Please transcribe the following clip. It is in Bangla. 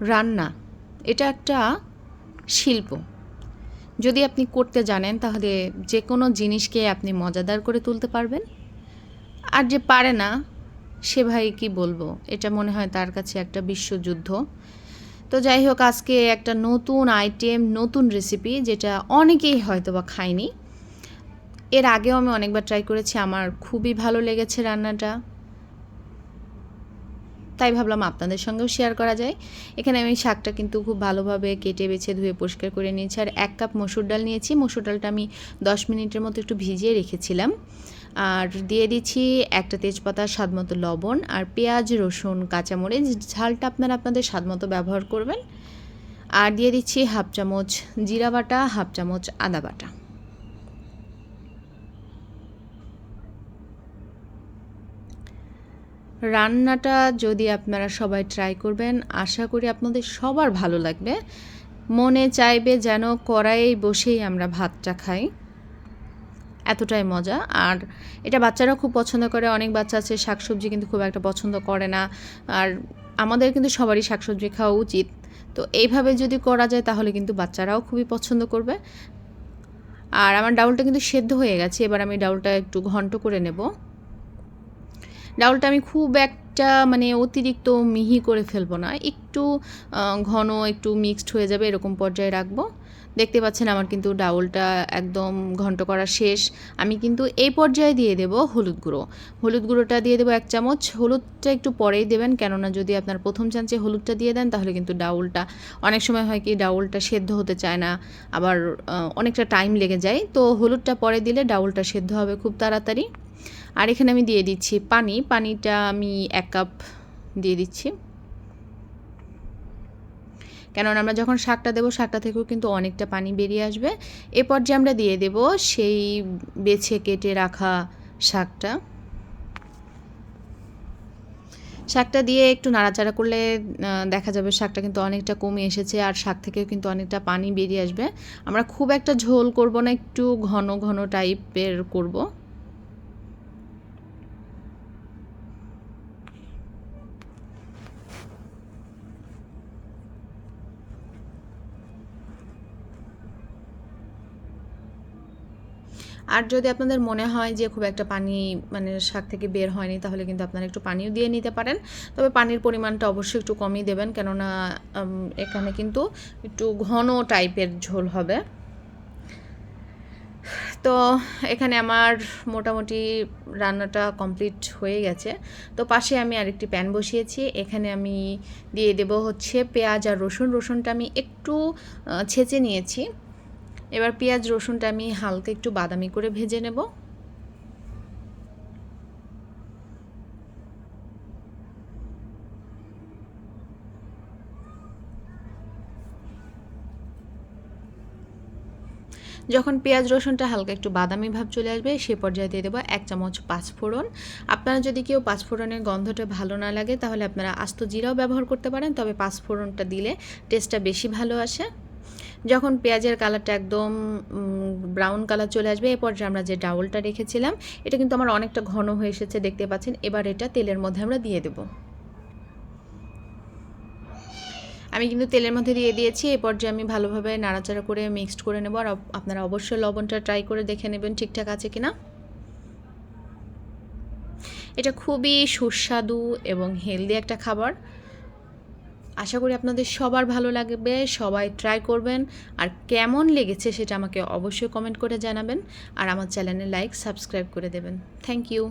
রান্না। এটা একটা শিল্প। যদি আপনি করতে জানেন, তাহলে যে কোনো জিনিসকে আপনি মজাদার করে তুলতে পারবেন। আর যে পারে না, সে ভাই কি বলব? এটা মনে হয় তার কাছে একটা বিশ্বযুদ্ধ। তো যাই হোক, আজকে একটা নতুন আইটেম নতুন রেসিপি যেটা অনেকেই হয়তো বা খায়নি। এর আগেও আমি অনেকবার ট্রাই করেছি, আমার খুবই ভালো লেগেছে রান্নাটা। তাই ভাবলাম আপনাদের সঙ্গেও শেয়ার করা যায়। এখানে আমি শাকটা কিন্তু খুব ভালোভাবে কেটে বেছে ধুয়ে পরিষ্কার করে নিয়েছি। আর এক কাপ মসুর ডাল নিয়েছি। মসুর ডালটা আমি দশ মিনিটের মতো একটু ভিজিয়ে রেখেছিলাম। আর দিয়ে দিচ্ছি একটা তেজপাতা স্বাদ মতো লবণ আর পেঁয়াজ, রসুন, কাঁচামরিচ। ঝালটা আপনারা আপনাদের স্বাদ মতো ব্যবহার করবেন। আর দিয়ে দিচ্ছি হাফ চামচ জিরা বাটা, হাফ চামচ আদা বাটা। রান্নাটা যদি আপনারা সবাই ট্রাই করবেন, আশা করি আপনাদের সবার ভালো লাগবে। মনে চাইবে যেন কড়াইয়ে বসেই আমরা ভাতটা খাই। এতটাই মজা। আর এটা বাচ্চারা খুব পছন্দ করে। অনেক বাচ্চা আছে, শাকসবজি কিন্তু খুব একটা পছন্দ করে না। আর আমাদের কিন্তু সবারই শাকসবজি খাওয়া উচিত। তো এইভাবে যদি করা যায়, তাহলে কিন্তু বাচ্চারাও খুবই পছন্দ করবে। আর আমার ডাউলটা কিন্তু সেদ্ধ হয়ে গেছে। এবার আমি ডাউলটা একটু ঘন্ট করে নেব। ডাউলটা আমি খুব একটা মানে অতিরিক্ত মিহি করে ফেলব না। একটু ঘন, একটু মিক্সড হয়ে যাবে, এরকম পর্যায়ে রাখব। দেখতে পাচ্ছেন আমার কিন্তু ডাউলটা একদম ঘন্ট করা শেষ। আমি কিন্তু এই পর্যায়ে দিয়ে দেব হলুদ গুঁড়ো। হলুদ গুঁড়োটা দিয়ে দেবো এক চামচ। হলুদটা একটু পরেই দেবেন, কেননা যদি আপনার প্রথম চামচে হলুদটা দিয়ে দেন, তাহলে কিন্তু ডাউলটা, অনেক সময় হয় কি ডাউলটা সেদ্ধ হতে চায় না, আবার অনেকটা টাইম লেগে যায়। তো হলুদটা পরে দিলে ডাউলটা সেদ্ধ হবে খুব তাড়াতাড়ি। আর এখানে আমি দিয়ে দিচ্ছি পানি। পানিটা আমি এক কাপ দিয়ে দিচ্ছি। কেননা আমরা যখন শাকটা দেবো, শাকটা থেকেও কিন্তু অনেকটা পানি বেরিয়ে আসবে। এরপর যে আমরা দিয়ে দেব, সেই বেছে কেটে রাখা শাকটা। শাকটা দিয়ে একটু নাড়াচাড়া করলে দেখা যাবে শাকটা কিন্তু অনেকটা কমে এসেছে আর শাক থেকেও কিন্তু অনেকটা পানি বেরিয়ে আসবে। আমরা খুব একটা ঝোল করব না, একটু ঘন ঘন টাইপের করব। আর যদি আপনাদের মনে হয় যে খুব একটা পানি মানে শাক থেকে বের হয়নি, তাহলে কিন্তু আপনারা একটু পানিও দিয়ে নিতে পারেন। তবে পানির পরিমাণটা অবশ্যই একটু কমই দেবেন, কেননা এখানে কিন্তু একটু ঘন টাইপের ঝোল হবে। তো এখানে আমার মোটামুটি রান্নাটা কমপ্লিট হয়ে গেছে। তো পাশে আমি আরেকটি প্যান বসিয়েছি, এখানে আমি দিয়ে দেব হচ্ছে পেঁয়াজ আর রসুন। রসুনটা আমি একটু ছেঁচে নিয়েছি। এবার পেঁয়াজ রসুনটা আমি হালকা একটু বাদামি করে ভেজে নেব। যখন পেঁয়াজ রসুনটা হালকা একটু বাদামি ভাব চলে আসবে, সে পর্যায়ে দিয়ে দেবো এক চামচ পাঁচফোড়ন আপনারা যদি কেউ পাঁচফোড়নের গন্ধটা ভালো না লাগে, তাহলে আপনারা আস্ত জিরাও ব্যবহার করতে পারেন, তবে পাঁচফোড়নটা দিলে টেস্টটা বেশি ভালো আসে। যখন পেঁয়াজের কালারটা একদম ব্রাউন কালার চলে আসবে এরপর যে আমরা যে ডাউলটা রেখেছিলাম, এটা কিন্তু আমার অনেকটা ঘন হয়ে এসেছে, দেখতে পাচ্ছেন। এবার এটা তেলের মধ্যে আমরা দিয়ে দেব। আমি কিন্তু তেলের মধ্যে দিয়ে দিয়েছি এই পর্যায়ে আমি ভালোভাবে নাড়াচাড়া করে মিক্সড করে নেব। আর আপনারা অবশ্যই লবণটা ট্রাই করে দেখে নেবেন ঠিকঠাক আছে কিনা। এটা খুবই সুস্বাদু এবং হেলদি একটা খাবার। আশা করি আপনাদের সবার ভালো লাগবে, সবাই ট্রাই করবেন। আর কেমন লেগেছে সেটা আমাকে অবশ্যই কমেন্ট করে জানাবেন। আর আমার চ্যানেলে লাইক সাবস্ক্রাইব করে দেবেন। Thank you